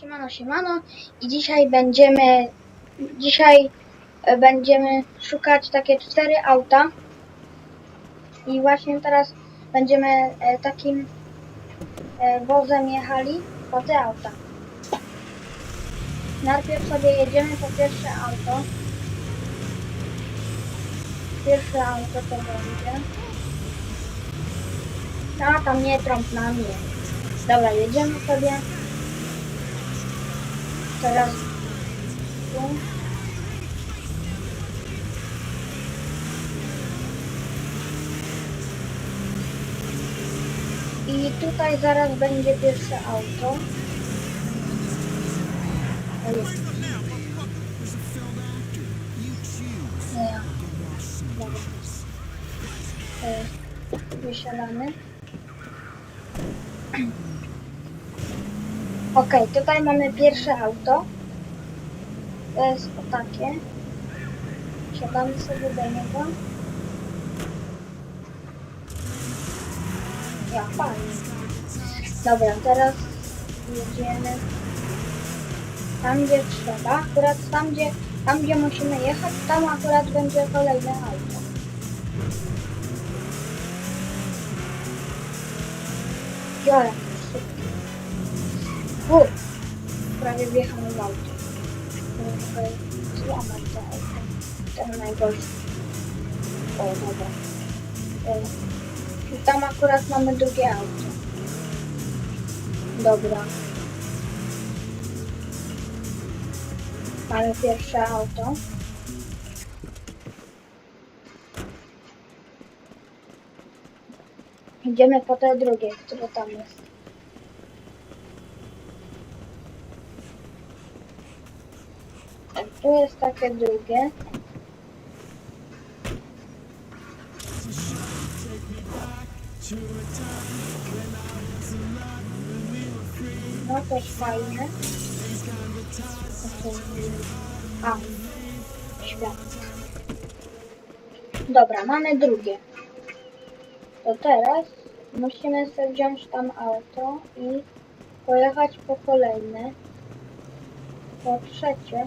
Siemano, siemano i dzisiaj będziemy dzisiaj e, będziemy szukać takie cztery auta i właśnie teraz będziemy e, takim e, wozem jechali po te auta. Najpierw sobie jedziemy po pierwsze auto. Pierwsze auto to będzie. A tam nie trąb na mnie. Dobra, jedziemy sobie. Teraz tu. I tutaj zaraz będzie pierwsze auto. O, jest. Okej, tutaj mamy pierwsze auto. To jest o takie. Siadamy sobie do niego. Ja, fajnie. Dobra, teraz jedziemy tam, gdzie trzeba. Akurat tam, gdzie, tam, gdzie musimy jechać, tam akurat będzie kolejne auto. Szybko. Prawie wjechałem w auto. Muszę złamać to auto. Ten najgorszy. O, dobra. E, I tam akurat mamy drugie auto. Dobra. Mamy pierwsze auto. Idziemy po te drugie, które tam jest. Tu jest takie drugie. No też fajne. A, świat. Dobra, mamy drugie. To teraz musimy sobie wziąć tam auto i pojechać po kolejne. Po trzecie.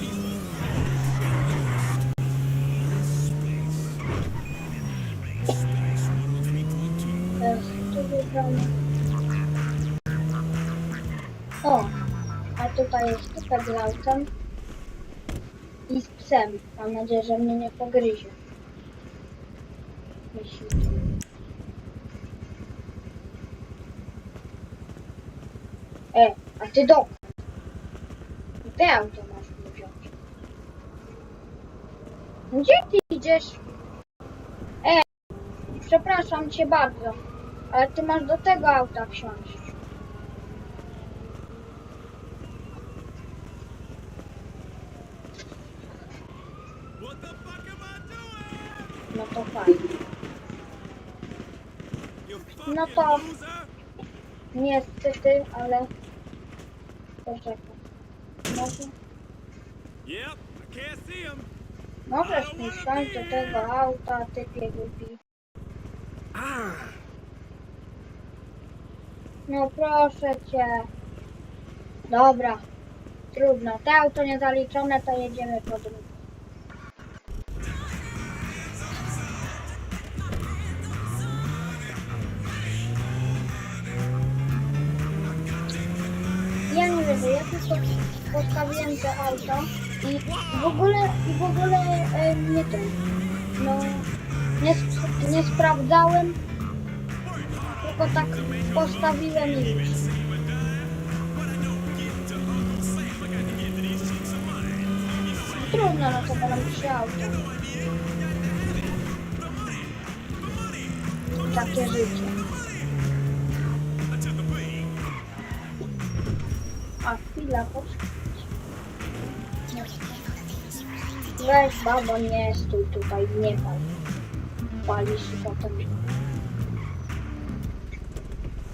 tutaj typek z autem i z psem. Mam nadzieję, że mnie nie pogryzie. Jeśli E, a ty do. Ty auto masz mi wziąć. Gdzie ty idziesz? E, przepraszam cię bardzo, ale ty masz do tego auta wsiąść. To fajnie. No to-! Niestety, ale... Poczekaj. Może, możesz mi do tego auta, typie głupi. No proszę cię. Dobra. Trudno. Te auto niezaliczone, to jedziemy po drugie. Ja tylko postawiłem to auto i w ogóle, i w ogóle e, nie ten, no, nie, sp- nie sprawdzałem, tylko tak postawiłem i. Trudno, no to będą trzy auta. Takie życie. Chwila, poczekaj. Weź babo, nie stój tutaj, nie pal. Palisz i potem.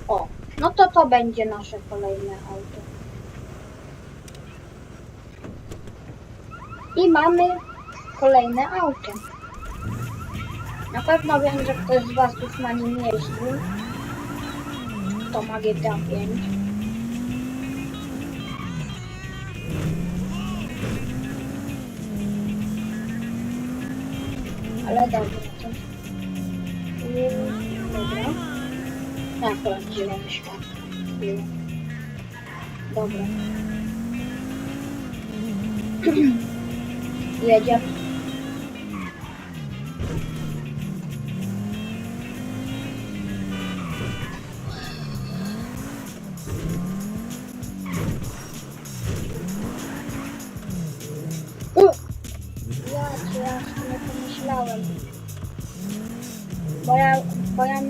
O, no to to będzie nasze kolejne auto. I mamy kolejne auto. Na pewno wiem, że ktoś z Was już na nim jeździł. To ma GTA 5. Ale. Mm, Dobra. Na akurat zielone światło. Dobra. Jedzie.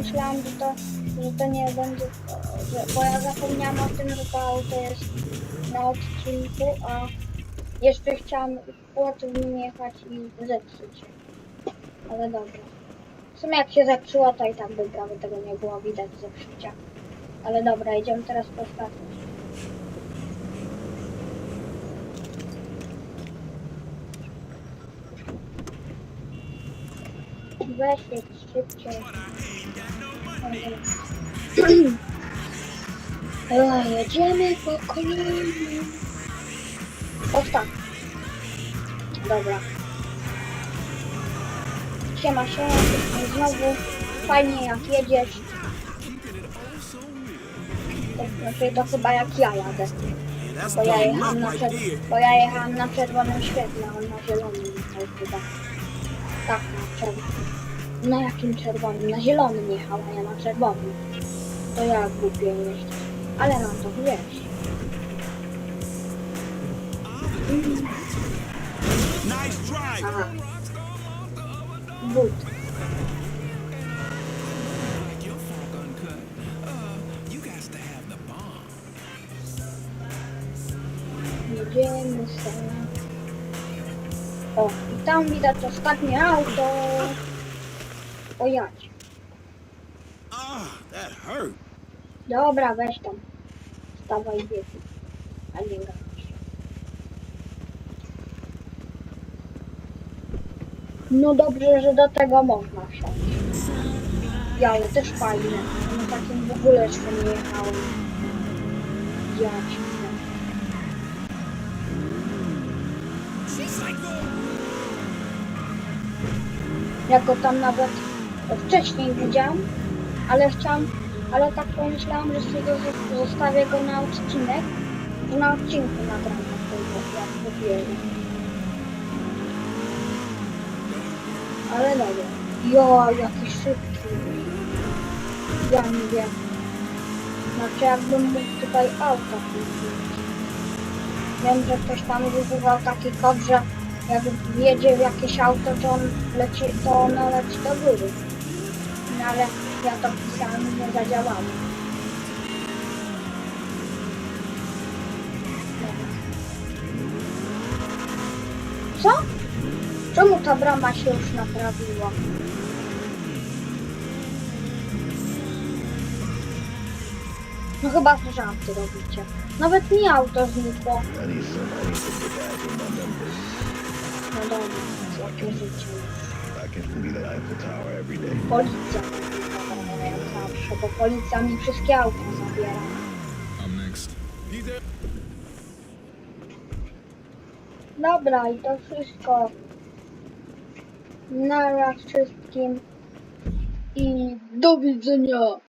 Myślałam, że to, że to nie będzie, że, bo ja zapomniałam o tym, że to auto jest na odcinku, a jeszcze chciałam w płotu w nim jechać i zepsuć. Ale dobra. W sumie jak się zepsuło, to i tak by prawie tego nie było widać zepsucia. Ale dobra, idziemy teraz po ostatni. Weź jedź szybciej. Dobra, jedziemy po kolei. Osta. Dobra. Siema się, znowu fajnie jak jedziesz. To, znaczy to chyba jak ja jadę. Bo ja jechałam na, czerw- bo ja jechałam na czerwonym świetle, a on na zielonym chyba. Tak, na czerwonym. Na jakim czerwonym? Na zielonym jechał, a ja na czerwonym. To ja głupio jeździ. Ale mam to. Nice drive. Aha. But. Jedziemy sobie. O, i tam widać ostatnie auto. O jadź. Ah, that hurt. Dobra, weź tam. Stawaj biegi. A nie gadaj. No dobrze, że do tego można wsiąść. Ja, ale też fajne. Na takim w ogóle jeszcze nie jechałem. Ja ci mówię. Ja go tam nawet wcześniej widziałam, ale chciałam, ale tak pomyślałam, że sobie zostawię go na odcinek, na odcinku nagram jak kupiłem. Ale dobra. Jo, jaki szybki. Ja nie wiem. Znaczy jakbym mógł tutaj auto kupić. Wiem, że ktoś tam wyzywał taki kod, że jak wjedzie w jakieś auto, to, on leci, to ono leci do góry. Ale ja to pisałem i nie zadziałało. Co? Czemu ta brama się już naprawiła? No chyba że żarty robicie. Nawet mi auto znikło. No dobra, jakie życie. I zawsze, bo policja mi wszystkie auta zabiera. I'm next. Dobra, i to wszystko. Na raz wszystkim. I do widzenia.